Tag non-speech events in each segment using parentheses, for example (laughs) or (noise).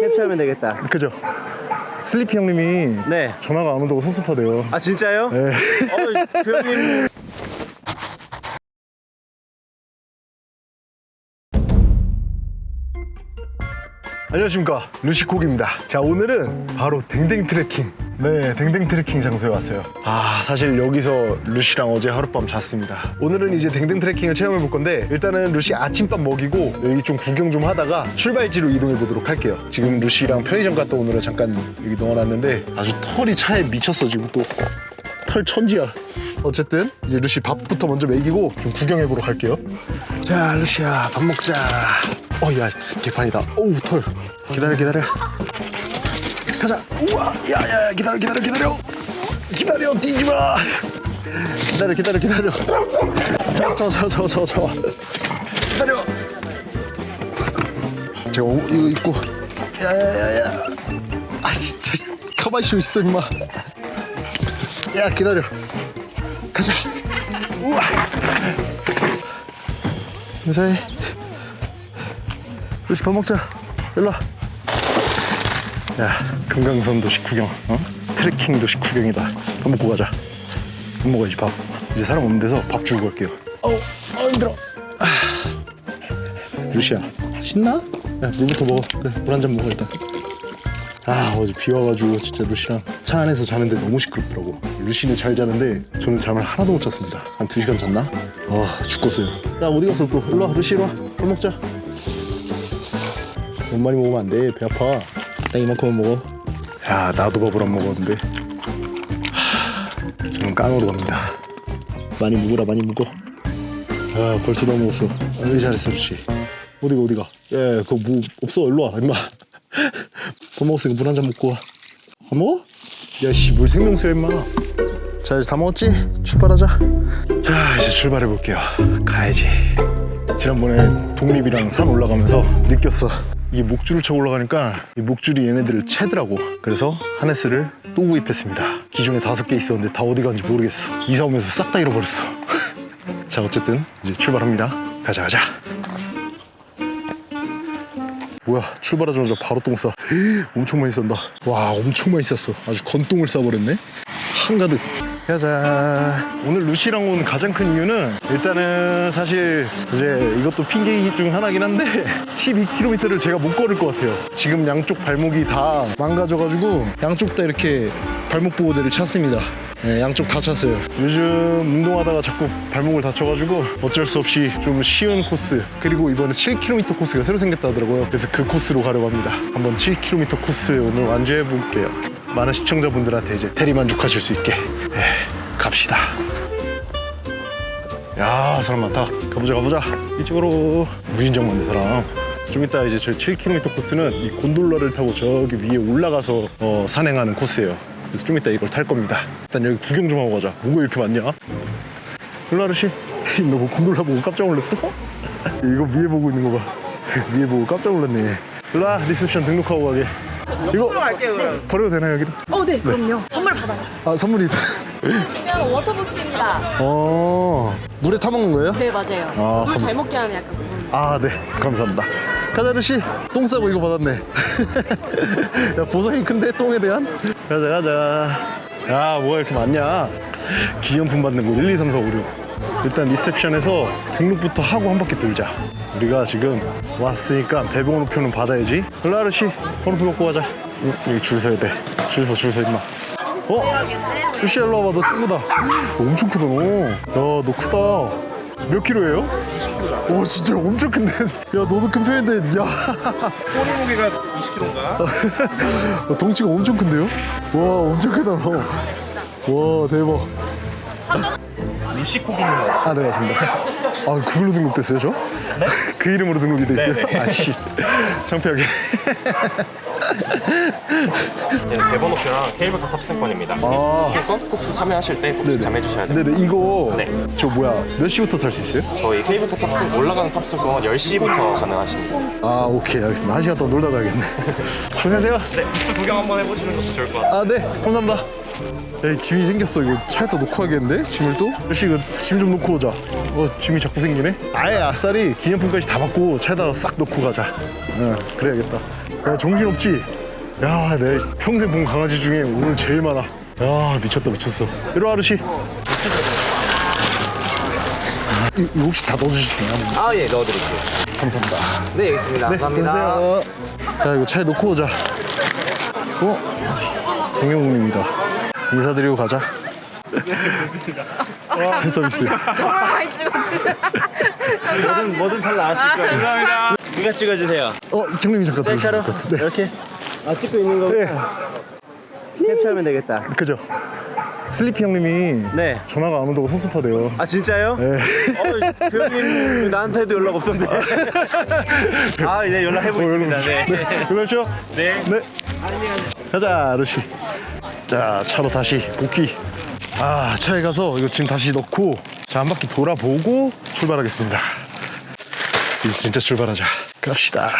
캡처하면 되겠다. 그죠? 슬리피 형님이 네. 전화가 안 온다고 섭섭하대요. 아 진짜요? 네. (laughs) 어, 그 형님. 안녕하십니까 루시콕입니다 자 오늘은 바로 댕댕 트레킹 네 댕댕 트레킹 장소에 왔어요. 아 사실 여기서 루시랑 어제 하룻밤 잤습니다. 오늘은 이제 댕댕 트레킹을 체험해 볼 건데 일단은 루시 아침밥 먹이고 여기 좀 구경 좀 하다가 출발지로 이동해 보도록 할게요. 지금 루시랑 편의점 갔다 오느라 잠깐 여기 넣어놨는데 아주 털이 차에 미쳤어 지금 또. 털 천지야. 어쨌든 이제 루시 밥부터 먼저 먹이고 좀 구경해 보러 갈게요. 자 루시야 밥 먹자. 어 야 개판이다. 어우 털. 기다려 기다려 가자. 우와 야야 기다려 기다려 기다려. 기다려 뛰지 마. 기다려 기다려 기다려. 저저저저저저. 기다려. 제가 오- 이거 입고. 야야야야. 아 진짜. 가만히 좀 있어 임마. 야 기다려. 가자. 우와. 인사해. 루시 밥 먹자. 일로 와 야, 금강산 도시 구경, 어? 트레킹 도시 구경이다. 밥 먹고 가자. 밥 먹어야지 밥. 이제 사람 없는 데서 밥 주고 갈게요. 어우, 어 힘들어. 아. 루시야, 신나? 야, 물부터 먹어. 그래, 물 한 잔 먹어 일단. 아, 어제 비 와가지고 진짜 루시랑 차 안에서 자는데 너무 시끄럽더라고. 루시는 잘 자는데 저는 잠을 하나도 못 잤습니다. 한 두 시간 잤나? 아, 죽겠어요. 야, 어디 갔어 또? 일로 와, 루시 일로 와. 밥 먹자. 너무 많이 먹으면 안 돼. 배 아파. 딱 이만큼만 먹어. 야, 나도 밥을 안 먹었는데. 하, 저는 깡으로 갑니다. 많이 묵어라, 많이 묵어. 아, 벌써 다 먹었어. 아, 잘했어, 씨. 어디가, 어디가? 예, 그거 뭐 없어. 일로 와, 임마. (laughs) 밥 먹었으니까 물 한 잔 먹고 와. 안 먹어? 야, 씨, 물 생명수야, 임마. 자, 이제 다 먹었지? 출발하자. 자, 이제 출발해 볼게요. 가야지. 지난번에 독립이랑 산 올라가면서 느꼈어. 이게 목줄을 쳐 올라가니까 이 목줄이 얘네들을 채더라고. 그래서 하네스를 또 구입했습니다. 기존에 다섯 개 있었는데 다 어디 갔는지 모르겠어. 이사 오면서 싹 다 잃어버렸어. (laughs) 자, 어쨌든 이제 출발합니다. 가자, 가자. 뭐야, 출발하자마자 바로 똥 싸. (gasps) 엄청 많이 싼다. 와, 엄청 많이 쌌어. 아주 건똥을 싸버렸네. 한가득. 가자. 오늘 루시랑 온 가장 큰 이유는 일단은 사실 이제 이것도 핑계 중 하나긴 한데 (laughs) 12km를 제가 못 걸을 것 같아요. 지금 양쪽 발목이 다 망가져가지고 양쪽 다 이렇게 발목 보호대를 찼습니다. 네, 양쪽 다 찼어요. 요즘 운동하다가 자꾸 발목을 다쳐가지고 어쩔 수 없이 좀 쉬운 코스 그리고 이번에 7km 코스가 새로 생겼다 하더라고요. 그래서 그 코스로 가려고 합니다. 한번 7km 코스 오늘 완주해 볼게요. 많은 시청자분들한테 이제 대리 만족하실 수 있게 네, 갑시다. 야 사람 많다. 가보자 가보자. 이쪽으로 무진장 많네 사람. 좀 이따 이제 저희 7km 코스는 이 곤돌라를 타고 저기 위에 올라가서 어, 산행하는 코스예요. 그래서 좀 이따 이걸 탈 겁니다. 일단 여기 구경 좀 하고 가자. 뭐가 이렇게 많냐? 일로 아저씨. (laughs) 너뭐 곤돌라 보고 깜짝 놀랐어? (laughs) 이거 위에 보고 있는 거 봐. (laughs) 위에 보고 깜짝 놀랐네. 일로 와 리셉션 등록하고 가게. 이거 버려도 되나요 여기도? 어, 네, 그럼요. 선물 받아요. 아 선물이 있어. 그냥 워터부스입니다. 어 물에 타 먹는 거예요? 네 맞아요. 아, 물 감사- 잘 먹게 하는 약간 그런. 아, 네. 감사합니다. 가자, 아저씨. 똥 싸고 이거 받았네. (laughs) 야, 보상이 큰데, 똥에 대한? 가자, 가자. 야, 뭐가 이렇게 많냐? 기념품 받는 곳 1, 2, 3, 4, 5, 6. 일단 리셉션에서 등록부터 하고 한 바퀴 돌자. 우리가 지금 왔으니까 배번호표는 받아야지. 일로 아저씨, 번호표 갖고 가자. 여기 줄 서야 돼. 줄 서, 줄 서, 임마. 어? 루시 일로 와봐, 너 친구다. 엄청 크다, 너. 야, 너 크다. 몇 킬로예요? 오 진짜 엄청 큰데 야 너도 큰 편인데 야 꼬리 무게가 20kg인가? 덩치가 엄청 큰데요? 와 엄청 크다 와 대박 루시콕 있는 거아네 맞습니다 아 그걸로 등록됐어요 저? 네? 그 이름으로 등록이 돼 있어요? 아씨 창피하게 (laughs) (laughs) 얘는 배번호표랑 케이블카 탑승권입니다. 아 탑승권 코스 참여하실 때 꼭 네네. 지참해 주셔야 돼요. 네네 이거 네. 저 뭐야 몇 시부터 탈 수 있어요? 저희 케이블카 탑승 올라가는 탑승권 10시부터 가능하십니다. 아 오케이 알겠습니다 한 시간 동안 놀다 가야겠네 (laughs) 고생하세요 네, 부스 구경 한번 해보시는 것도 좋을 것 같아요. 아, 네. 감사합니다. 야, 짐이 생겼어. 이거 차에다 놓고 가겠는데? 짐을 또? 역시 이거 짐 좀 놓고 오자. 어, 짐이 자꾸 생기네? 아예 아싸리 기념품까지 다 받고 차에다가 싹 놓고 가자. 응, 그래야겠다. 야 정신없지? 야, 내 평생 본 강아지 중에 오늘 제일 많아. 야, 미쳤다, 미쳤어. 이리 와, 아르시. 이, 이거 혹시 다 넣어주시나요? 아, 예, 넣어드릴게요. 감사합니다. 네, 여기 있습니다. 네, 감사합니다. 안녕하세요. 자, 이거 차에 놓고 오자. 어? 정영웅입니다. 인사드리고 가자. 와, 서비스. 정말 많이 찍어주세요. 뭐든, 뭐든 잘 나왔을 거예요. 감사합니다. 누가 찍어주세요. 어, 경님이 잠깐 셀카로? 들어주실 것 같아. 네. 이렇게? 아, 찍고 있는 거구나. 네. 캡처하면 되겠다. 그죠? 슬리피 형님이 네. 전화가 안 온다고 섭섭하대요. 아, 진짜요? 네. 어, 그 형님 나한테도 연락 없던데. (laughs) 아, 이제 연락 해보겠습니다. 네. 그렇죠? 네. 네. 가자, 루시. 자, 차로 다시 복귀. 아, 차에 가서 이거 짐 다시 넣고 자, 한 바퀴 돌아보고 출발하겠습니다. 이제 진짜 출발하자. 갑시다.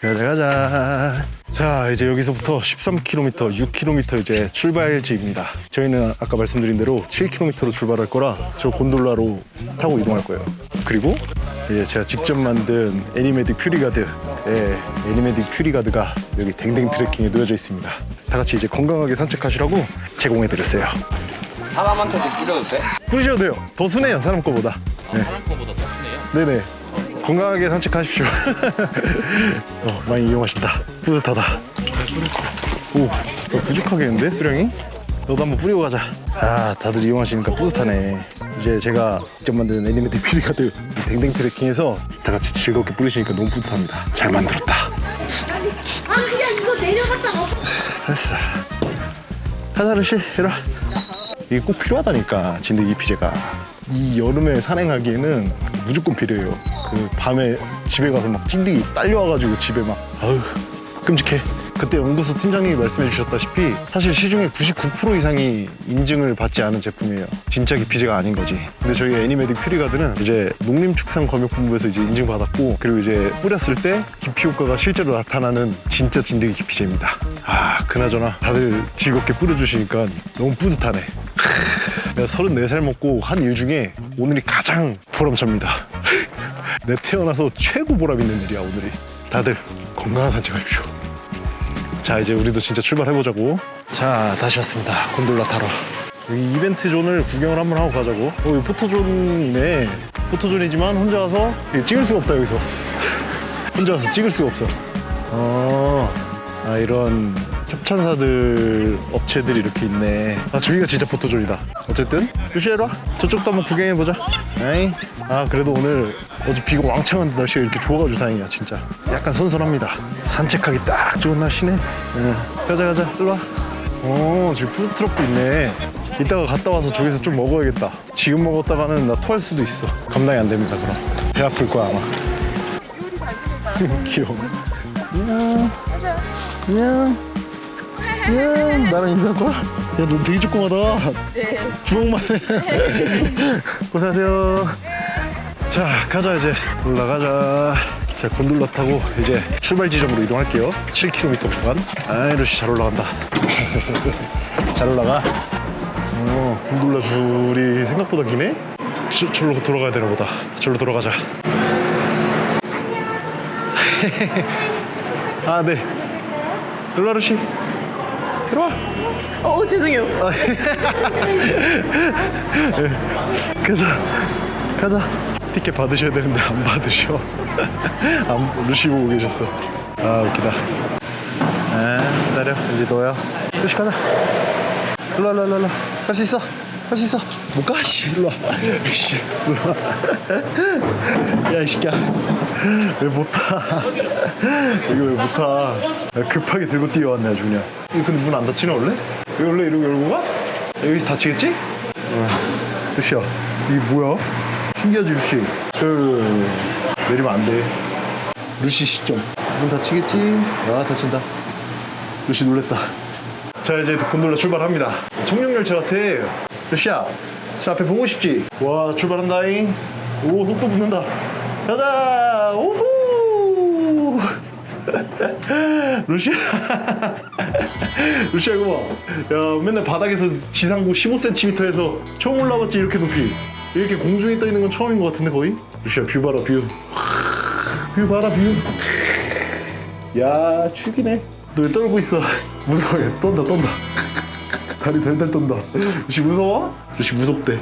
가자, 가자. 자, 이제 여기서부터 13km, 6km 이제 출발지입니다. 저희는 아까 말씀드린 대로 7km로 출발할 거라 저 곤돌라로 타고 이동할 거예요. 그리고 이제 제가 직접 만든 애니메딕 퓨리가드, 예, 애니메딕 퓨리가드가 여기 댕댕 트레킹에 놓여져 있습니다. 다 같이 이제 건강하게 산책하시라고 제공해 드렸어요. 사람한테도 뿌려도 돼? 뿌리셔도 돼요. 더 순해요, 사람 거보다. 네. 사람 거보다 더 크네요. 네네. 건강하게 산책하십시오. (laughs) 어, 많이 이용하신다. 뿌듯하다. 오, 어, 부족하겠는데, 수령이? 너도 한번 뿌리고 가자. 아, 다들 이용하시니까 뿌듯하네. 이제 제가 직접 만든 애니메이트 퓨리가드 이 댕댕 트레킹에서 다 같이 즐겁게 뿌리시니까 너무 뿌듯합니다. 잘 만들었다. 아, 그냥 이거 내려갔다가. 됐어. 하사르씨, 이리 와. 이게 꼭 필요하다니까, 진드기 피제가. 이 여름에 산행하기에는 무조건 필요해요. 그 밤에 집에 가서 막 찐득이 딸려와가지고 집에 막, 아우, 끔찍해. 그때 연구소 팀장님이 말씀해 주셨다시피 사실 시중에 99% 이상이 인증을 받지 않은 제품이에요. 진짜 기피제가 아닌 거지. 근데 저희 애니메딕 퓨리가드는 이제 농림축산검역본부에서 이제 인증받았고 그리고 이제 뿌렸을 때 기피 효과가 실제로 나타나는 진짜 진드기 기피제입니다. 아, 그나저나 다들 즐겁게 뿌려주시니까 너무 뿌듯하네. 내가 34살 먹고 한 일 중에 오늘이 가장 보람찹니다. (laughs) 내 태어나서 최고 보람 있는 일이야, 오늘이. 다들 건강한 산책하십시오. 자 이제 우리도 진짜 출발해보자고. 자 다시 왔습니다. 곤돌라 타러. 여기 이벤트 존을 구경을 한번 하고 가자고. 어 여기 포토존이네. 포토존이지만 혼자 와서 이거 찍을 수가 없다 여기서. (laughs) 혼자 와서 찍을 수가 없어. 어, 아 이런 협찬사들 업체들이 이렇게 있네. 아 저기가 진짜 포토존이다. 어쨌든 와 저쪽도 한번 구경해보자 에이 아 그래도 오늘 어제 비가 왕창 왔는데 날씨가 이렇게 좋아가지고 다행이야 진짜. 약간 선선합니다. 산책하기 딱 좋은 날씨네. 응. 가자 가자. 일로 와 오 지금 푸드트럭도 있네. 이따가 갔다 와서 저기서 좀 먹어야겠다. 지금 먹었다가는 나 토할 수도 있어. 감당이 안 됩니다 그럼. 배 아플 거야 아마. (laughs) 귀여워. 안녕. 안녕. 안녕. 나랑 인사할? 야너 되게 조그마다. 네. 주먹만 해. 고생하세요. 자 가자 이제. 올라가자. 자 곤돌라 타고 이제 출발 지점으로 이동할게요. 7km 구간 아이러시 잘 올라간다. (laughs) 잘 올라가. 어 곤돌라 줄이 생각보다 기네? 저, 절로 돌아가야 되나 보다. 절로 돌아가자. (laughs) 아네. 룰라르시 들어와. 어, 죄송해요. 가자. 가자. 티켓 받으셔야 되는데 안 받으셔. 안, 루시 보고 계셨어. 아 웃기다. 아 기다려. 이제 너야. 루시 가자. 일로와 일로와 일로와. 갈수 있어 갈수 있어 못 가 씨 일로 와. 씨 일로 와. 야이 새끼야. 왜 못타? 여기 왜 못타? 급하게 들고 뛰어왔네 아주 그냥. 이거 근데 문 안 닫히나 원래? 여기 원래 이러고 열고 가? 여기서 닫히겠지? 루시야. 이게 뭐야? 신기하지 루시 그 내리면 안돼. 루시 시점. 문 닫히겠지? 아 닫힌다. 루시 놀랬다. 자 이제 곤돌라 출발합니다. 청룡열차 같아 루시야 저 앞에 보고 싶지? 와 출발한다잉. 오 속도 붙는다. 가자! 오후! (laughs) 루시아. (laughs) 루시아 이거 봐야 맨날 바닥에서 지상고 15cm에서 처음 올라왔지 이렇게 높이. 이렇게 공중에 떠 있는 건 처음인 것 같은데 거의? 루시아 뷰 봐라 뷰. 뷰 봐라 뷰. 야 죽이네. 너 왜 떨고 있어? (laughs) 무서워 얘 떤다 떤다 다리 덜덜 떤다. 루시 무서워? 루시 무섭대.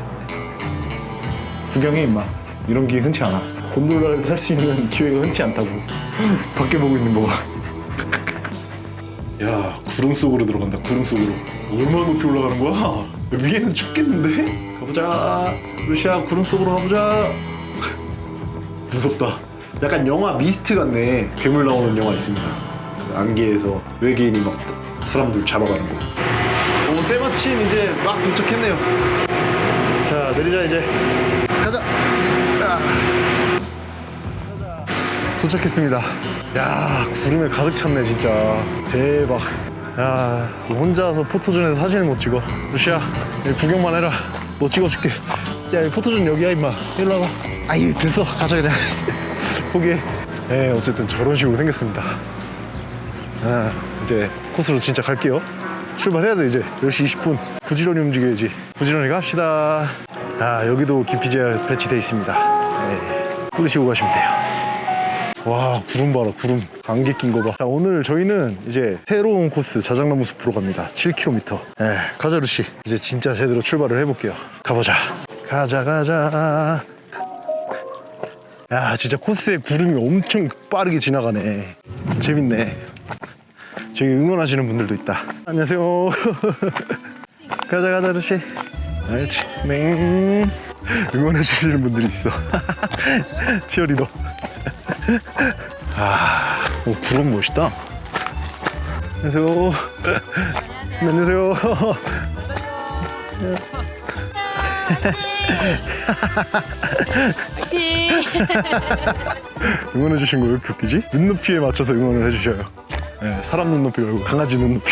구경해 임마. 이런 기회 흔치 않아. 곤돌라를 탈 수 있는 기회가 흔치 않다고. 밖에 보고 있는 거 봐 야 구름 속으로 들어간다 구름 속으로. 얼마나 높이 올라가는 거야? 위에는 춥겠는데? 가보자. 루시아 구름 속으로 가보자. 무섭다. 약간 영화 미스트 같네. 괴물 나오는 영화 있습니다. 그 안개에서 외계인이 막 사람들 잡아가는 거. 오, 때마침 이제 막 도착했네요 자 내리자 이제 가자 아. 도착했습니다. 야 구름에 가득 찼네 진짜 대박. 야 혼자서 포토존에서 사진을 못 찍어. 루시야 구경만 해라. 너 찍어줄게. 야 포토존 여기야 임마. 일로 와봐. 아이 됐어 가자 그냥. (laughs) 포기해. 네 어쨌든 저런 식으로 생겼습니다. 아 이제 코스로 진짜 갈게요. 출발해야 돼 이제 10시 20분 부지런히 움직여야지 부지런히 갑시다 아 여기도 기피제할 배치돼 있습니다 네, 뿌리시고 가시면 돼요 와 구름 봐라 구름 안개 낀 거 봐. 자 오늘 저희는 이제 새로운 코스 자작나무 숲으로 갑니다. 7km. 예, 가자 루시. 이제 진짜 제대로 출발을 해볼게요. 가보자. 가자 가자. 야 진짜 코스에 구름이 엄청 빠르게 지나가네. 재밌네. 저기 응원하시는 분들도 있다. 안녕하세요. (laughs) 가자 가자 루시. 알지. 맹. 응원해 주시는 분들이 있어. (laughs) 치어리더. 아, 오, 구름 멋있다. 안녕하세요. 네, 안녕하세요. 응원해 주신 거 왜 이렇게 웃기지? 눈높이에 맞춰서 응원을 해주셔요. 네, 사람 눈높이 말고 강아지 눈높이.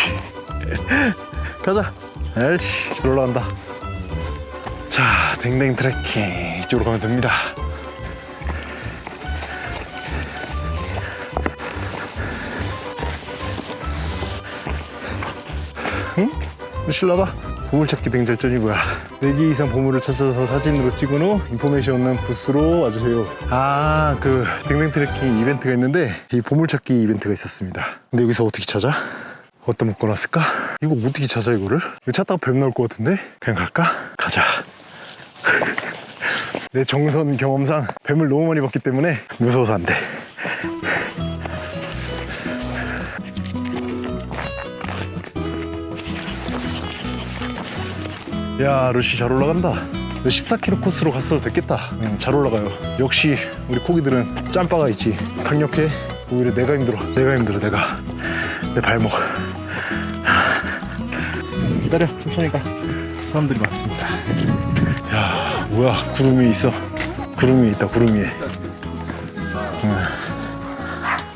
(laughs) 가자. 알지. 잘 올라간다. 자, 댕댕 트레킹 이쪽으로 가면 됩니다. 실라봐 보물찾기 댕절전이 뭐야 4개 이상 보물을 찾아서 사진으로 찍은 후 인포메이션 없는 부스로 와주세요 아 그 댕댕 트래킹 이벤트가 있는데 이 보물찾기 이벤트가 있었습니다 근데 여기서 어떻게 찾아? 어디다 묶어놨을까? 이거 어떻게 찾아 이거를? 이거 찾다가 뱀 나올 것 같은데? 그냥 갈까? 가자 (laughs) 내 정선 경험상 뱀을 너무 많이 봤기 때문에 무서워서 안돼 야 루시 잘 올라간다. 14km 코스로 갔어도 됐겠다. 응, 잘 올라가요. 역시 우리 코기들은 짬바가 있지. 강력해. 오히려 내가 힘들어. 내가 힘들어 내가. 내 발목. 기다려. 천천히 가 사람들이 많습니다. 야 뭐야. 구름이 있어. 구름 위에 있다 구름 위에 응.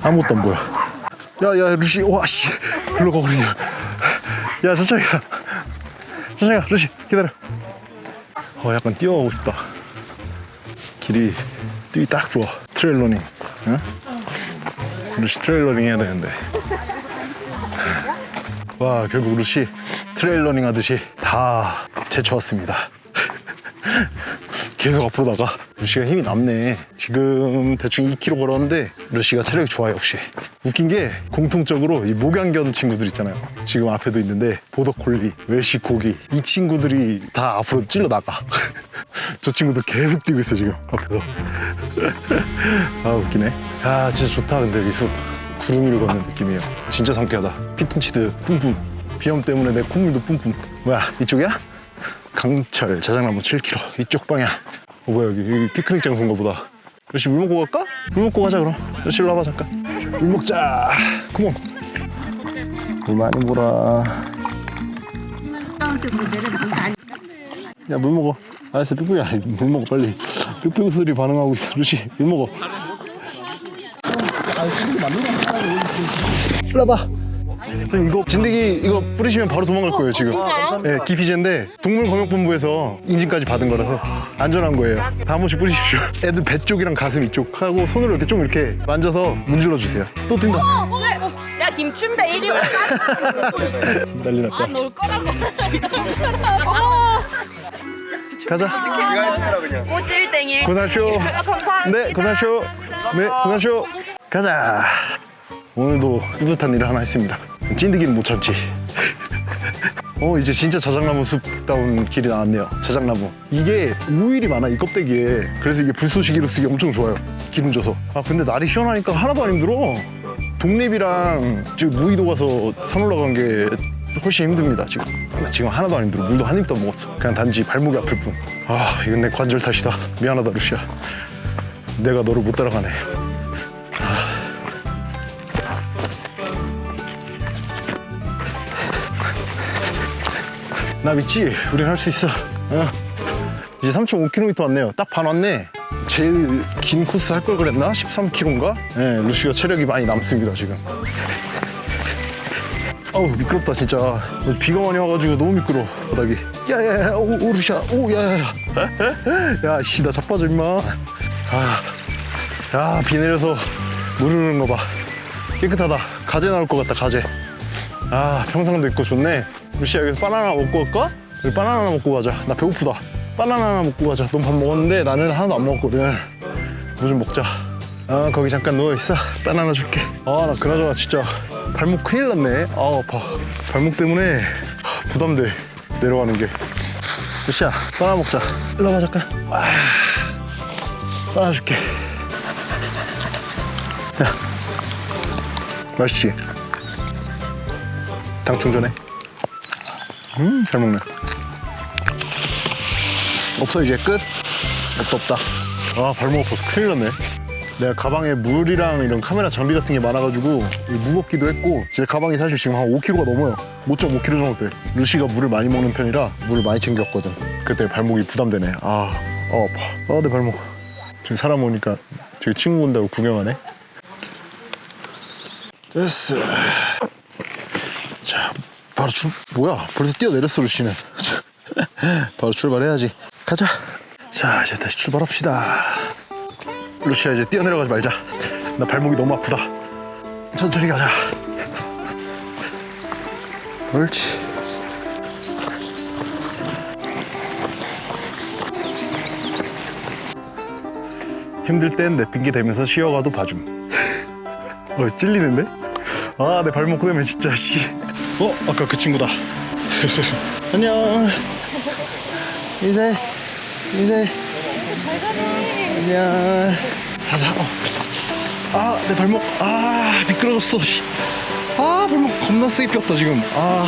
아무것도 안 보여. 야야 루시 와씨. 일로 가버리냐. 야 천천히 가 가 루시 기다려. 어 약간 뛰어가고 싶다. 길이 뛰기 딱 좋아. 트레일 러닝. 응? 루시 트레일 러닝 해야 되는데. 와 결국 루시 트레일 러닝 하듯이 다 제쳐왔습니다 계속 앞으로 나가 루시가 힘이 남네. 지금 대충 2km 걸었는데 루시가 체력이 좋아 역시. 웃긴 게 공통적으로 이 목양견 친구들 있잖아요. 지금 앞에도 있는데 보더콜리 웰시코기 이 친구들이 다 앞으로 찔러 나가. (laughs) 저 친구도 계속 뛰고 있어 지금 앞에서. (laughs) 아 웃기네. 야 진짜 좋다 근데 숲 구름 위를 걷는 느낌이에요. 진짜 상쾌하다. 피톤치드 뿜뿜. 비염 때문에 내 콧물도 뿜뿜. 뭐야 이쪽이야? 강철 자작나무 7km 이쪽 방향. 어 뭐야 여기, 여기 피크닉 장소인가 보다. 역시 물 먹고 갈까? 물 먹고 가자 그럼. 역시 일로 와봐 잠깐. 물 먹자. 컴온. 물 많이 보라. 야 물 먹어. 알았어 삐삐야 물 먹어 빨리. 삐삐 소리 반응하고 있어. 루시 물 먹어. 일로 와봐 선생님 이거 진드기 이거 뿌리시면 바로 도망갈 거예요 지금. 네 기피제인데 동물검역본부에서 인증까지 받은 거라서 안전한 거예요. 다 한 번씩 뿌리십시오. (laughs) 애들 배 쪽이랑 가슴 이쪽 하고 손으로 이렇게 좀 이렇게 만져서 문질러 주세요. 또 뛴다. 야 김춘배 이리 와. (laughs) 난리 났다. 놀 거라고. 놀 거라고. (laughs) 가자 꼬질땡이. 고생하쇼 감사합니다. 네 고생하쇼 네 고생하쇼 가자. 오늘도 뿌듯한 일을 하나 했습니다. 찐득이는 못 참지. 어 이제 진짜 자작나무 숲다운 길이 나왔네요. 자작나무. 이게 우일이 많아 이 껍데기에. 그래서 이게 불쏘시개로 쓰기 엄청 좋아요. 기분 줘서. 아 근데 날이 시원하니까 하나도 안 힘들어. 독립이랑 지금 무의도 가서 산 올라간 게 훨씬 힘듭니다 지금. 나 지금 하나도 안 힘들어. 물도 한 입도 안 먹었어. 그냥 단지 발목이 아플 뿐. 아 이건 내 관절 탓이다. 미안하다 루시야. 내가 너를 못 따라가네. 나 믿지? 우린 할 수 있어. 어. 이제 3.5km 왔네요. 딱 반 왔네. 제일 긴 코스 할 걸 그랬나? 13km인가? 네, 루시가 체력이 많이 남습니다, 지금. 어우, 미끄럽다, 진짜. 비가 많이 와가지고 너무 미끄러워, 바닥이. 야, 야, 야, 오, 오, 루시야. 오, 야, 야, 야. (laughs) 야, 씨, 나 자빠져, 임마. 아, 야, 비 내려서 물 흐르는 거 봐. 깨끗하다. 가재 나올 것 같다, 가재. 아 평상도 있고 좋네 루시야 여기서 바나나 먹고 갈까? 여기 바나나 먹고 가자. 나 배고프다. 바나나 하나 먹고 가자. 넌 밥 먹었는데 나는 하나도 안 먹었거든. 뭐 좀 먹자. 아 거기 잠깐 누워있어. 바나나 줄게. 아 나 그나저나 진짜 발목 큰일 났네. 아 아파. 발목 때문에 하, 부담돼. 내려가는 게. 루시야. 바나나 먹자. 일로 와봐 잠깐. 아, 바나나 줄게. 야 맛있지? 당충 전에 음 잘 먹네. 없어 이제 끝? 없다. 없다 아 발목 아파서 큰일 났네. 내가 가방에 물이랑 이런 카메라 장비 같은 게 많아가지고 무겁기도 했고 제 가방이 사실 지금 한 5kg가 넘어요. 5.5kg 정도 돼. 루시가 물을 많이 먹는 편이라 물을 많이 챙겼거든. 그때 발목이 부담되네. 아, 아 아파. 아내 발목 지금 사람 오니까 저기 친구 온다고 구경하네. 됐어. 자, 바로 출, 뭐야? 벌써 뛰어내렸어, 루시는. (laughs) 바로 출발해야지. 가자. 자, 이제 다시 출발합시다. 루시야, 이제 뛰어내려가지 말자. 나 발목이 너무 아프다. 천천히 가자. 옳지. 힘들 땐 내 핑계 대면서 쉬어가도 봐줌. (laughs) 어, 찔리는데? 아, 내 발목 때문에 진짜, 씨. 어, 아까 그 친구다. (laughs) 안녕. 인사해. 인사해. 안녕. 가자. 어. 아, 내 발목. 아, 미끄러졌어. 씨. 아, 발목 겁나 세게 폈다, 지금. 아,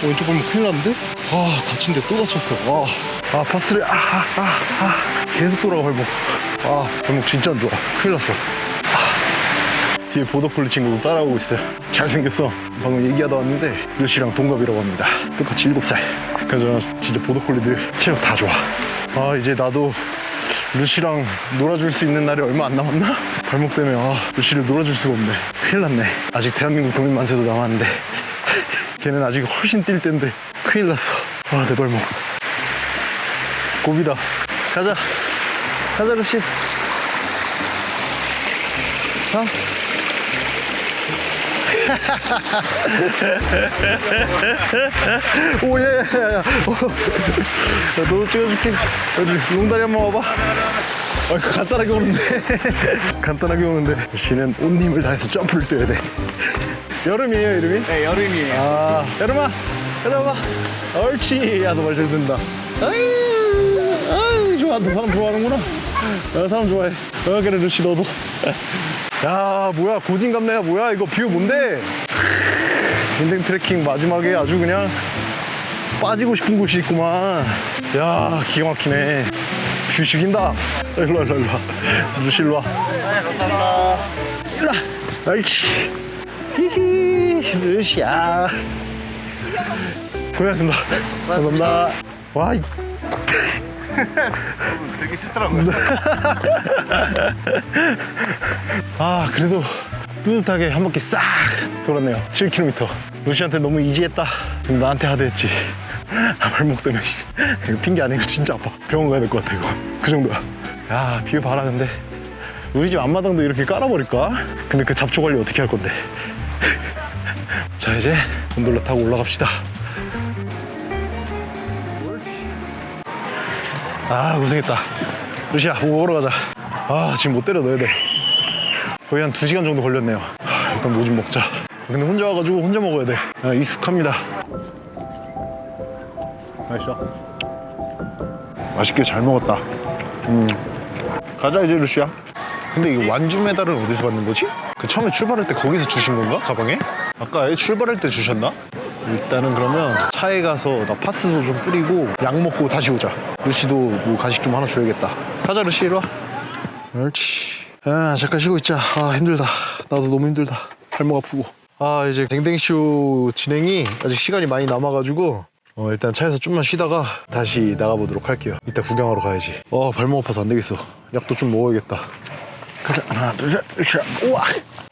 왼쪽 발목 큰일 났는데? 아, 다친데 또 다쳤어. 아, 아 파스를. 아, 아, 아, 아. 계속 돌아가, 발목. 아, 발목 진짜 안 좋아. 큰일 났어. 뒤에 보더콜리 친구도 따라오고 있어요. 잘생겼어. 방금 얘기하다 왔는데 루시랑 동갑이라고 합니다. 똑같이 7살. 그래서 진짜 보더콜리들 체력 다 좋아. 아 이제 나도 루시랑 놀아줄 수 있는 날이 얼마 안 남았나? 발목 때문에 아 루시를 놀아줄 수가 없네. 큰일 났네. 아직 대한민국 독립 만세도 남았는데 (laughs) 걔는 아직 훨씬 뛸 텐데 큰일 났어. 아 내 발목. 고비다. 가자. 가자 루시. 어? 오예야야 야 너도 찍어줄게. 여기 용다리 한 번 와봐. 아, 간단하게 오는데. (laughs) 간단하게 오는데. 씨는 온 힘을 다해서 점프를 뛰어야 돼. 여름이에요 이름이? 네 여름이에요. 아 여름아 여름아. 옳지. 야 너 말 잘 듣는다. 아이 아이 좋아. 너 사람 좋아하는구나. 야, 사람 좋아해. 어 그래 루시 너도 야 뭐야 고진감래야 뭐야? 이거 뷰 뭔데? 인생 트레킹 마지막에 아주 그냥 빠지고 싶은 곳이 있구만. 야 기가 막히네. 뷰 죽인다. 일로와 일로와 일로와. 루시 일로와. 감사합니다 일로와. 옳지 히히. 루시야. 고생하셨습니다. 감사합니다. 와 이- 되게 싫더라고요. (laughs) 아 그래도 뿌듯하게 한 바퀴 싹 돌았네요. 7km 루시한테 너무 이지했다. 나한테 하드했지. 아, 발목 때문에. 씨. (laughs) 이거 핑계 아니고 진짜 아파. 병원 가야 될 것 같아 이거. 그 정도야. 야뷰 봐라 근데. 우리 집 앞마당도 이렇게 깔아버릴까? 근데 그 잡초 관리 어떻게 할 건데? (laughs) 자 이제 곤돌라 타고 올라갑시다 아 고생했다 루시야 뭐 먹으러 가자 아 지금 못 때려 넣어야 돼 거의 한 2시간 정도 걸렸네요 하, 일단 뭐 좀 먹자. 근데 혼자 와가지고 혼자 먹어야 돼. 아, 익숙합니다. 맛있어. 맛있게 잘 먹었다. 음. 가자 이제 루시야. 근데 이 완주 메달은 어디서 받는 거지? 그 처음에 출발할 때 거기서 주신 건가? 가방에? 아까 애 출발할 때 주셨나? 일단은 그러면 차에 가서 나 파스도 좀 뿌리고 약 먹고 다시 오자. 루시도 뭐 간식 좀 하나 줘야겠다. 가자 루시 이리 와. 옳지. 아 잠깐 쉬고 있자. 아 힘들다. 나도 너무 힘들다. 발목 아프고. 아 이제 댕댕쇼 진행이 아직 시간이 많이 남아가지고 어, 일단 차에서 좀만 쉬다가 다시 나가보도록 할게요. 이따 구경하러 가야지. 어 발목 아파서 안 되겠어. 약도 좀 먹어야겠다. 가자 하나 둘셋 으쌰 우와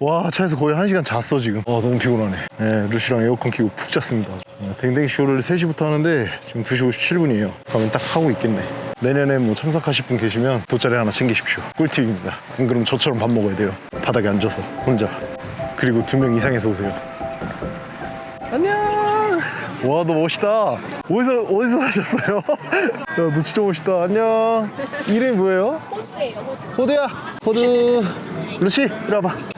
와 차에서 거의 한 시간 잤어 지금. 어 너무 피곤하네. 네, 루시랑 에어컨 켜고 푹 잤습니다. 어, 댕댕이 쇼를 3시부터 하는데 지금 2시 57분이에요. 가면 딱 하고 있겠네. 내년에 뭐 참석하실 분 계시면 돗자리 하나 챙기십시오. 꿀팁입니다. 안 그러면 저처럼 밥 먹어야 돼요. 바닥에 앉아서 혼자. 그리고 두 명 이상에서 오세요. 안녕! 와 너 멋있다! 어디서 어디서 사셨어요? (laughs) 야 너 진짜 멋있다. 안녕! 이름이 뭐예요? 호두야? 호두. 루시 이리 와봐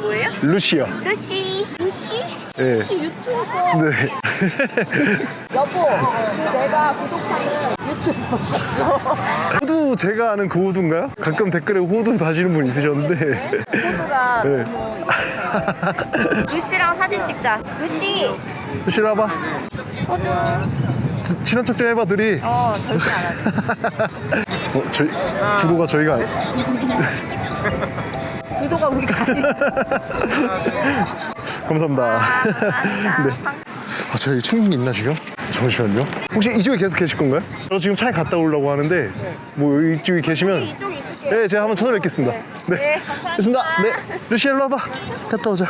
뭐예요? 루시요 루시. 루시? 예. 혹시 유튜버? 네. (laughs) 여보, 그 내가 구독하는 유튜브 보셨어? (laughs) 호두 제가 아는 그 호두인가요? 가끔 댓글에 호두 다시는 분 있으셨는데 호두가 (laughs) 네. 너무 루시랑 사진 찍자. 루시, 루시 와봐 호두. 지- 친한 척 좀 해봐 둘이 어, 절대 안 하지. 어, 저희 구도가 저희가 구도가 우리가 아니 (laughs) 감사합니다 (laughs) 네. 아 저희 챙긴 게 있나 지금? 잠시만요 혹시 이쪽에 계속 계실 건가요? 저 지금 차에 갔다 오려고 하는데 뭐 이쪽에 계시면 이쪽에 있을게요. 네, 제가 한번 찾아뵙겠습니다. 네. 네, 감사합니다. 됐습니다. 네. 루시아 일로 와봐. 갔다 오자.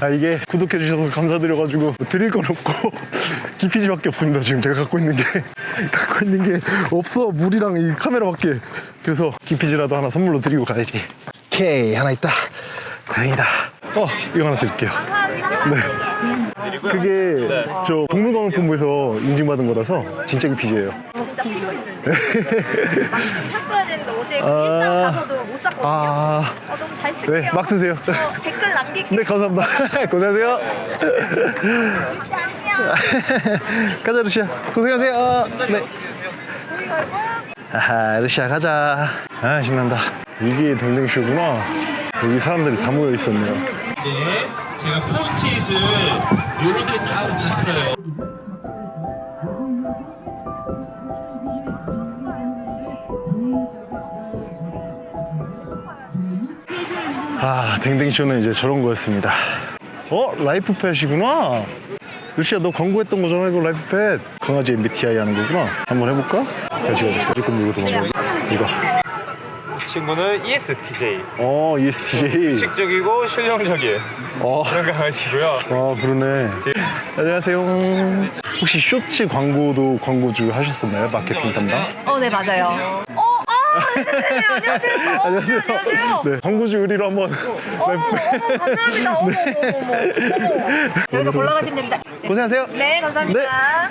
아, 이게 구독해 주셔서 감사드려가지고 드릴 건 없고 (laughs) 기피지밖에 없습니다. 지금 제가 갖고 있는 게 갖고 있는 게 없어. 물이랑 이 카메라밖에. 그래서 기피지라도 하나 선물로 드리고 가야지. 오케이, 하나 있다. 다행이다. 어, 이거 하나 드릴게요. 네. 그게 저 동물광역본부에서 인증받은 거라서 진짜 기피지예요. 진짜 필요 있는데. 샀어야 되는데 어제 그 아. 일상 가서도 못 샀거든요. 아, 어, 너무 잘 쓸게요. 네, 막 쓰세요. 어, 댓글 남길게요. 네, 감사합니다. (laughs) 고생하세요. 루시 (laughs) 안녕. (laughs) 가자 루시아 고생하세요 네 아하 루시아 가자. 아 신난다. 이게 댕댕쇼구나. 여기 사람들이 다 모여 있었네요. 이제 제가 포스트잇을 이렇게 조금 봤어요. 아 댕댕쇼는 이제 저런 거였습니다. 어 라이프팻이구나. 루시아 너 광고했던 거잖아 이거 라이프팻. 강아지 MBTI 하는 거구나. 한번 해볼까? 다시 어딨어 조금 물고 도망가 이거 친구는 E ESTJ. 어 ESTJ 식적이고 실용적인 어 그런 강아지고요. 아 그러네 안녕하세요 혹시 쇼츠 광고도 광고주 하셨었나요? 마케팅 담당? 어, 네, 맞아요. 어, 아, 네, 네, 네, 안녕하세요. (laughs) 어, 안녕하세요 안녕하세요. 네 광고주 의리로 한번 (laughs) 어머, 어머, 감사합니다. 어머, 어머, 어머, 어머. 여기서 골라가시면 됩니다. 네, 고생하세요 네, 감사합니다.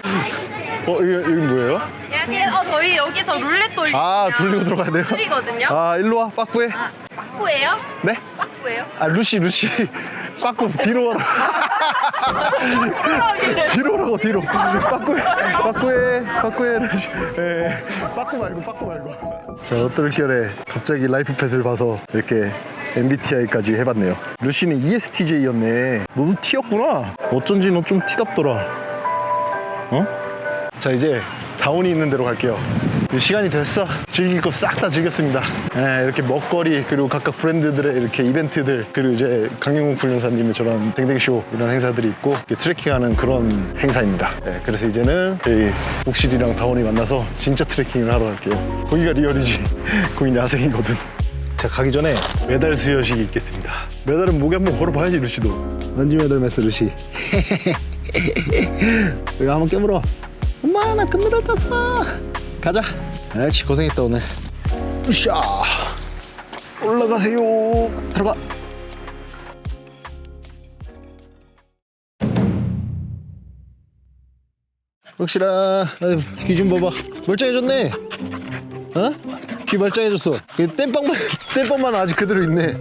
어 이거, 이거 뭐예요? 안녕하세요. 어, 저희 여기서 룰렛 돌리거든요. 아 돌리고 들어가야 돼요? 돌리거든요. 아 일로 와 빠꾸해 빠꾸예요? 네? 빠꾸예요? 아 루시 루시 빠꾸 뒤로 와라 뒤로 오라고 뒤로 빠꾸해 빠꾸해 빠꾸해 루시 예 빠꾸 말고 빠꾸 말고 자 어떨결에 갑자기 라이프 팻을 봐서 이렇게 MBTI까지 해봤네요 루시는 ESTJ였네 너도 T였구나 어쩐지 너 좀 T답더라 어? 자 이제 다운이 있는 데로 갈게요. 시간이 됐어. 즐길 거 싹 다 즐겼습니다. 예, 이렇게 먹거리 그리고 각각 브랜드들의 이렇게 이벤트들 그리고 이제 강영웅 훈련사님의 저런 댕댕쇼 이런 행사들이 있고 트레킹하는 그런 행사입니다. 예, 그래서 이제는 저희 옥실이랑 다운이 만나서 진짜 트레킹을 하러 갈게요. 거기가 리얼이지. (laughs) 거긴 야생이거든. 자 가기 전에 메달 수여식이 있겠습니다. 메달은 목에 한번 걸어봐야지 루시도. 런지 메달 메스 루시. (laughs) 여기 한번 깨물어 엄마 나 금메달 땄어. 가자. 알지 고생했다 오늘. 으쌰. 올라가세요. 들어가. 혹시라 귀 좀 봐봐. 멀쩡해졌네. 어? 귀 멀쩡해졌어. 그 땜빵만 (laughs) 땜빵만 아직 그대로 있네.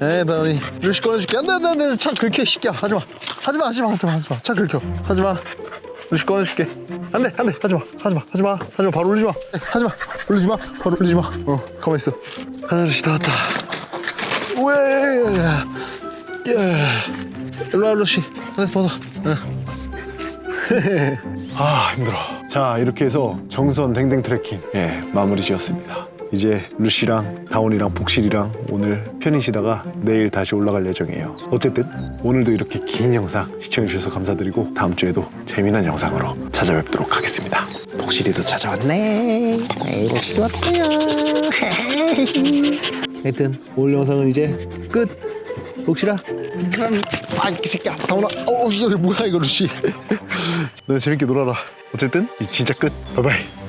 에 다운이 루시 꺼내줄게. 안돼 안돼 안돼. 차 긁혀 시끼야. 하지마 하지마. 하지마 하지마 하지마. 차 긁혀. 하지마 루시 꺼내줄게. 안 돼 안 돼. 하지 마 하지 마 하지 마 하지 마. 바로 올리지 마. 하지 마. 올리지 마. 바로 올리지 마. 어 가만 있어. 가자 루시 다 왔다. 왜? 예. 일로 와 루시 하나씩 벗어 응. 아. 힘들어. 자 이렇게 해서 정선 댕댕 트레킹 예 마무리 지었습니다 이제 루시랑 다온이랑 복실이랑 오늘 편히 쉬다가 내일 다시 올라갈 예정이에요. 어쨌든 오늘도 이렇게 긴 영상 시청해주셔서 감사드리고 다음 주에도 재미난 영상으로 찾아뵙도록 하겠습니다. 복실이도 찾아왔네. 에이 복실이 왔대요? (laughs) 하여튼 오늘 영상은 이제 끝. 복실아? 아이 새끼야 다온아. 어우 이거 뭐야 이거 루시. (laughs) 너 재밌게 놀아라. 어쨌든 이 진짜 끝. 바이바이